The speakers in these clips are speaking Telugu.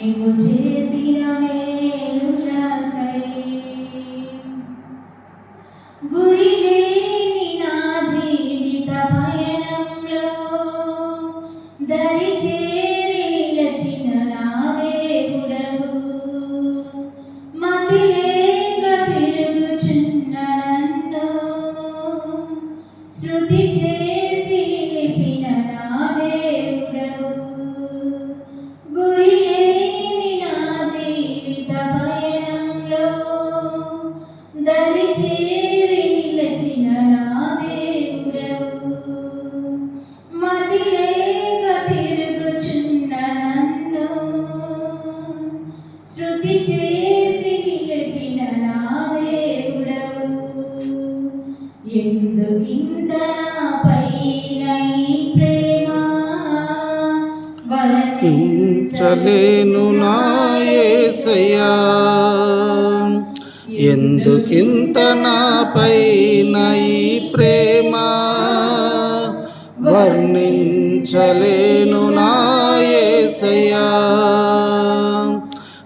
నీవు చేసిన మేలులకై గురి లేని నా జీవిత పయనంలో దరి చేరి నిలచిన నా దేవుడవు. మతిలేక తిరుగుచున్న నన్ను శృతి చే మతిలేక తిరుగుచున్న నన్ను శృతి చేసి నా దేవుడవు ఎందుకింత నాపైన ప్రేమ నా యేసయ్యా ఎందుకింత నాపైన ఈ ప్రేమ వర్ణించలేను నా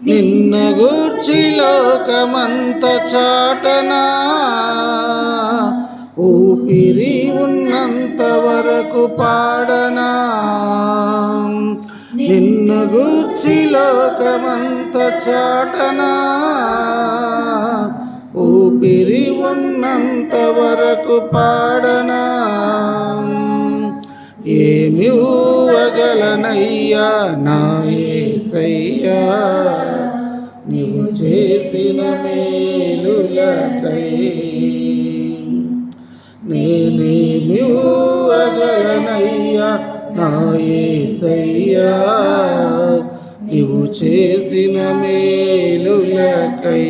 నిన్న గూర్చి లోకమంత చాటనా. ఊపిరి ఉన్నంత వరకు పాడనా. నిన్ను గూర్చి లోకమంత చాటనా. ఊపిరి ఉన్నంత వరకు పాడనా. ఏమి ఊవగలనయ్యా నా యేసయ్యా నీవు చేసిన మేలులకై నేనేమి ఊవగలనయ్యా నా యేసయ్యా నీవు చేసిన మేలులకై